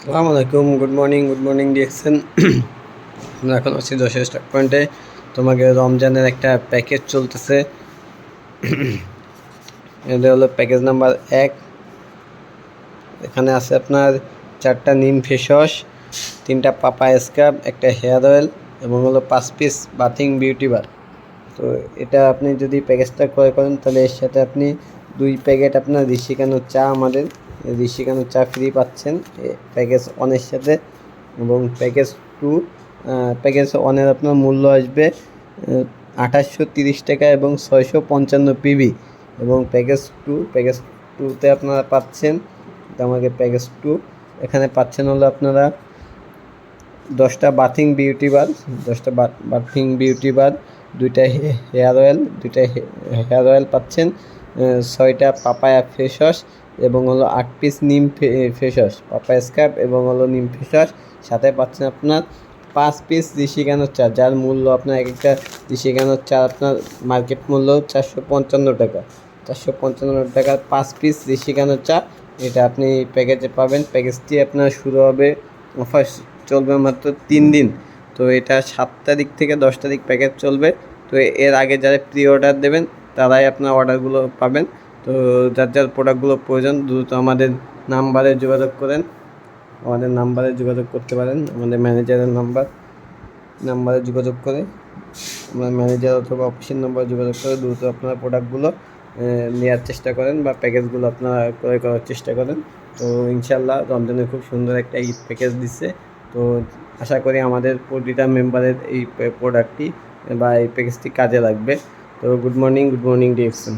আসসালামু আলাইকুম good morning good morning ডিএক্সেন আমরা এখন আছি দশের স্টক পয়েন্টে তোমাকে রমজানের একটা প্যাকেজ চলতেছে। এটা হলো প্যাকেজ নাম্বার এক। এখানে আছে আপনার চারটা নিম ফেস ওয়াশ তিনটা পাপা স্ক্রাব একটা হেয়ার অয়েল এবং হলো পাঁচ পিস বাথিং বিউটি বার তো এটা আপনি যদি প্যাকেজটা ক্রয় করেন তাহলে এর সাথে আপনি দুই প্যাকেট আপনার ঋষিকানোর চা আমাদের ঋষিকানোর চা ফ্রি পাচ্ছেন প্যাকেজ ওয়ানের সাথে এবং প্যাকেজ টু প্যাকেজ ওয়ানের আপনার মূল্য আসবে আঠাশশো তিরিশ টাকা এবং ছয়শো পঞ্চান্ন পিবি এবং প্যাকেজ টু প্যাকেজ টুতে আপনারা পাচ্ছেন আমাকে প্যাকেজ টু এখানে পাচ্ছেন হলো আপনারা দশটা বাথিং বিউটি বার দশটা বাথিং বিউটি বার দুইটা হেয়ার অয়েল দুইটা হেয়ার অয়েল পাচ্ছেন ছয়টা পাপায়া ফেস ওয়াশ এবং হলো আট পিস নিম ফেস পাপায়া স্ক্রাব এবং হলো নিম ফেস সাথে পাচ্ছেন আপনার পাঁচ পিস ঋষিকানোর চা, যার মূল্য আপনার এক একটা ঋষিকানোর চা আপনার মার্কেট মূল্য চারশো পঞ্চান্ন টাকা। চারশো পঞ্চান্ন টাকার পাঁচ পিস ঋষিকানোর চা, এটা আপনি প্যাকেজে পাবেন। প্যাকেজটি আপনার শুরু হবে অফার চলবে মাত্র তিন দিন। তো এটা সাত তারিখ থেকে দশ তারিখ প্যাকেজ চলবে। তো এর আগে যারা প্রি অর্ডার দেবেন, তারাই আপনার অর্ডারগুলো পাবেন। তো যার যার প্রোডাক্টগুলো প্রয়োজন, দ্রুত আমাদের নাম্বারে যোগাযোগ করেন। আমাদের নাম্বারে যোগাযোগ করতে পারেন, আমাদের ম্যানেজারের নাম্বার, নাম্বারে যোগাযোগ করে। আমরা ম্যানেজার অথবা অফিসের নাম্বারে যোগাযোগ করে দ্রুত আপনার প্রোডাক্টগুলো নেওয়ার চেষ্টা করেন বা প্যাকেজগুলো আপনারা ক্রয় করার চেষ্টা করেন। তো ইনশাল্লাহ রমজানের খুব সুন্দর একটা ঈদ প্যাকেজ দিচ্ছে। তো আশা করি আমাদের প্রতিটা মেম্বারের এই প্রোডাক্টটি বা এই প্যাকেজটি কাজে লাগবে। তো good morning good morning DXN